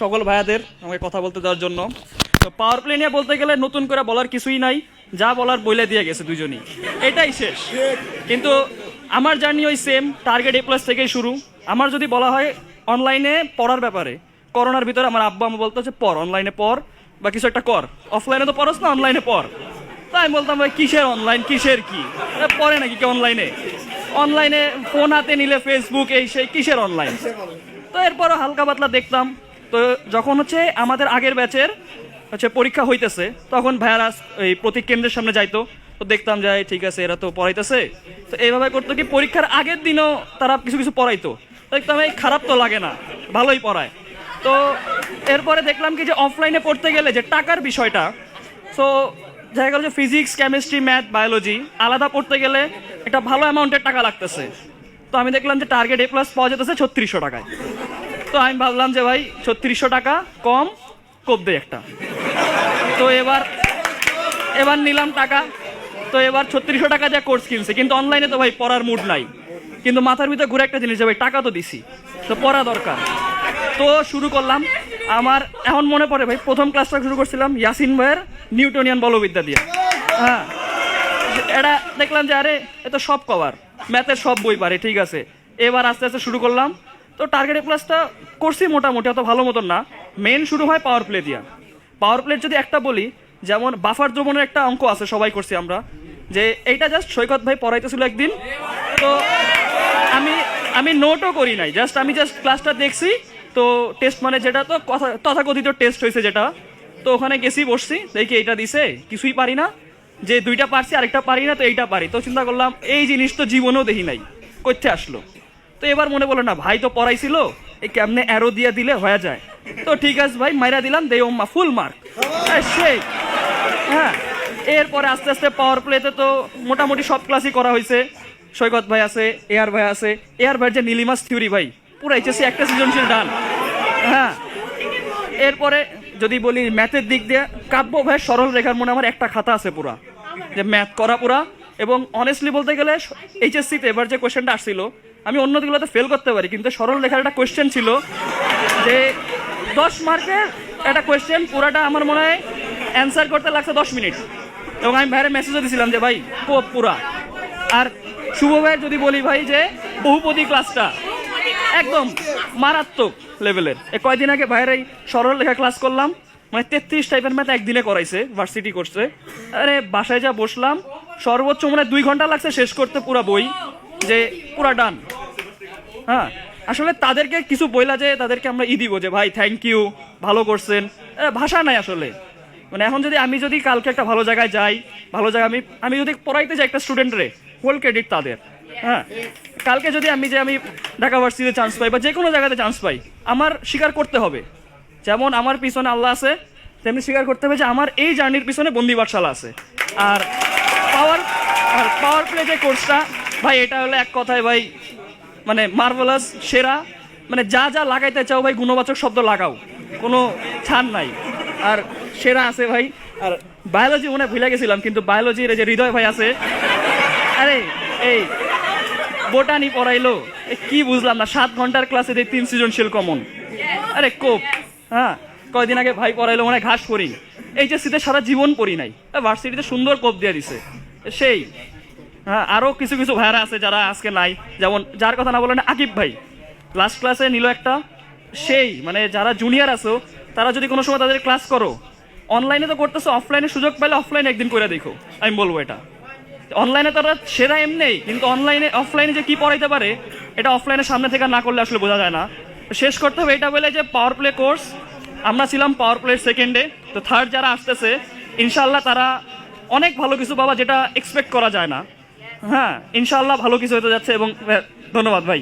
সকল ভাইয়াদের আমাকে কথা বলতে দেওয়ার জন্য। তো পাওয়ার প্লে নিয়ে বলতে গেলে নতুন করে বলার কিছুই নাই, যা বলার বলে দিয়ে গেছে দুজনই। এটাই শেষ। কিন্তু আমার জার্নি ওই সেম টার্গেট এ প্লাস থেকেই শুরু। আমার যদি বলা হয় অনলাইনে পড়ার ব্যাপারে, করোনার ভিতরে আমার আব্বা আমি বলতো যে, পড় অনলাইনে পড় বা কিছু একটা কর। অফলাইনে তো পড়স না অনলাইনে পড়। তাই আমি বলতাম, ভাই, কিসের অনলাইন কিসের কি? পড়ে নাকি কি অনলাইনে অনলাইনে ফোন হাতে নিলে ফেসবুক এই সেই, কিসের অনলাইন তো এরপরও হালকা পাতলা দেখতাম। তো যখন হচ্ছে আমাদের আগের ব্যাচের হচ্ছে পরীক্ষা হইতেছে, তখন ভাইয়ারা এই প্রতীক কেন্দ্রের সামনে যাইতো। তো দেখতাম যে ঠিক আছে, এরা তো পড়াইতেছে। তো এইভাবে করতো কি, পরীক্ষার আগের দিনও তারা কিছু কিছু পড়াইতো। দেখতাম, এই, খারাপ তো লাগে না, ভালোই পড়ায়। তো এরপরে দেখলাম কি যে অফলাইনে পড়তে গেলে যে টাকার বিষয়টা সো দেখা গেল যে ফিজিক্স কেমিস্ট্রি ম্যাথ বায়োলজি আলাদা পড়তে গেলে একটা ভালো অ্যামাউন্টের টাকা লাগতেছে। তো আমি দেখলাম যে টার্গেট এ প্লাস পাওয়া যেতেছে ছত্রিশশো টাকায়। তো আমি ভাবলাম যে ভাই ছত্রিশশো টাকা কম, কোপ দে একটা। তো এবার এবার নিলাম টাকা। তো এবার ছত্রিশশো টাকা যা কোর্স কিনছে। কিন্তু অনলাইনে তো ভাই পড়ার মুড নাই। কিন্তু মাথার ভিতরে ঘুরে একটা জিনিস ভাই টাকা তো দিছি। তো পড়া দরকার। তো শুরু করলাম আমার, এখন মনে পড়ে ভাই প্রথম ক্লাসটা শুরু করছিলাম ইয়াসিন ভাইয়ের নিউটনিয়ান বলবিদ্যা দিয়ে। হ্যাঁ। এটা দেখলাম যে আরে, এ তো সব কভার ম্যাথের সব বই পারে, ঠিক আছে। এবার আস্তে আস্তে শুরু করলাম। তো টার্গেট প্লাসটা করছি মোটামুটি, অত ভালো মতন না। মেন শুরু হয় পাওয়ার প্লে দিয়া। পাওয়ার প্লেট যদি একটা বলি, যেমন বাফার দ্রবণের একটা অঙ্ক আছে, সবাই করছি আমরা, যে এইটা জাস্ট সৈকত ভাই পড়াইতেছিল একদিন। তো আমি আমি নোটও করি নাই জাস্ট আমি জাস্ট ক্লাসটা দেখছি, তো টেস্ট মানে যেটা তো কথা, তথাকথিত টেস্ট হয়েছে যেটা। তো ওখানে গেছি, বসছি, দেখি এইটা দিছে, কিছুই পারি না। যে দুইটা পারছি, আরেকটা পারি না, তো এইটা পারি। তো চিন্তা করলাম, এই জিনিস তো জীবনেও দেখি নাই। করতে আসলো। তো এবার মনে বলো না, ভাই তো পড়াইছিল এই কেমনে অ্যারো দিয়ে দিলে হয়ে যায়। তো ঠিক আছে ভাই, মাইরা দিলাম দে ওম্মা ফুল মার্ক সেই। হ্যাঁ এরপরে আস্তে আস্তে পাওয়ার প্লেতে তো মোটামুটি সব ক্লাসই করা হয়েছে। সৈকত ভাই আছে এয়ার ভাই আছে। এয়ার ভাইয়ের যে নীলিমাস থিওরি ভাই, পুরো এইচএসসি একটা সৃজনশীল ডান হ্যাঁ এরপরে যদি বলি ম্যাথের দিক দিয়ে, কাব্য ভাইয়ের সরল রেখার মনে আমার একটা খাতা আছে পুরা। যে ম্যাথ করা পুরা, এবং অনেস্টলি বলতে গেলে এইচএসসিতে এবার যে কোয়েশ্চেনটা আসছিল আমি অন্যদিগুলোতে ফেল করতে পারি, কিন্তু সরল রেখার একটা কোয়েশ্চেন ছিল যে দশ মার্কের একটা কোয়েশ্চেন পুরাটা আমার মনে হয় অ্যান্সার করতে লাগছে দশ মিনিট। এবং আমি ভাইয়ের মেসেজও দিয়েছিলাম যে, ভাই, পুরা আর শুভ ভাইয়ের যদি বলি ভাই যে, বহুপদী ক্লাসটা একদম মারাত্মক লেভেলের এ কয়দিন আগে ভাইয়ের এই সরল লেখা ক্লাস করলাম মানে তেত্রিশ টাইপের ম্যাথ একদিনে করাইছে ভার্সিটি করছে। আরে, বাসায় যা বসলাম, সর্বোচ্চ মানে দুই ঘণ্টা লাগছে শেষ করতে পুরা বই। যে পুরা ডান হ্যাঁ আসলে তাদেরকে কিছু বইলা যে তাদেরকে আমরা ই দিব যে, ভাই থ্যাংক ইউ ভালো করছেন। ভাষা নাই আসলে। মানে এখন যদি আমি যদি কালকে একটা ভালো জায়গায় যাই, ভালো জায়গায় আমি আমি যদি পড়াইতে যাই একটা স্টুডেন্টরে হোল ক্রেডিট তাদের। হ্যাঁ কালকে যদি আমি যে আমি ঢাকা ভার্সিটিতে চান্স পাই বা যে কোনো জায়গাতে চান্স পাই, আমার স্বীকার করতে হবে। যেমন আমার পিছনে আল্লাহ আছে, তেমনি স্বীকার করতে হবে যে আমার এই জার্নির পিছনে বন্দি পাঠশালা আছে। আর পাওয়ার আর পাওয়ার প্লে যে কোর্সটা ভাই, এটা হলো এক কথায় ভাই মানে মার্ভেলাস সেরা। মানে যা যা লাগাইতে চাও ভাই, গুণবাচক শব্দ লাগাও। কোনো ছাড় নাই। আর সেরা আছে ভাই। আর বায়োলজি মনে ভুলে গেছিলাম, কিন্তু বায়োলজির যে হৃদয় ভাই আছে। আরে, এই বোটানি পড়াইলো। কি বুঝলাম না, সাত ঘণ্টার ক্লাসে দিয়ে তিন সৃজনশীল কমন আরে, কোপ। হ্যাঁ কয়দিন আগে ভাই পড়াইলো, মনে ঘাস পড়ি। এই যে শীতে সারা জীবন পড়ি নাই। ভার্সিটিতে সুন্দর কোপ দিয়ে দিছে। সেই। হ্যাঁ আরও কিছু কিছু ভাইয়ারা আছে যারা আজকে নাই। যেমন, যার কথা না বলেন আকিব ভাই। লাস্ট ক্লাসে নিল একটা সেই মানে যারা জুনিয়র আছো, তারা যদি কোনো সময় তাদের ক্লাস করো অনলাইনে তো করতেছো অফলাইনে সুযোগ পেলে অফলাইনে একদিন করে দেখো। আমি বলব এটা। অনলাইনে তারা সেরা এমনি, কিন্তু অনলাইনে অফলাইনে যে কি পড়াইতে পারে, এটা অফলাইনে সামনে থেকে না করলে আসলে বোঝা যায় না। শেষ করতে হবে এটা বলে যে পাওয়ার প্লে কোর্স আমরা ছিলাম পাওয়ার প্লের সেকেন্ডে তো থার্ড যারা আসতেছে ইনশাল্লাহ তারা অনেক ভালো কিছু পাবা যেটা এক্সপেক্ট করা যায় না। হ্যাঁ ইনশাল্লাহ ভালো কিছু হতে যাচ্ছে এবং ধন্যবাদ ভাই।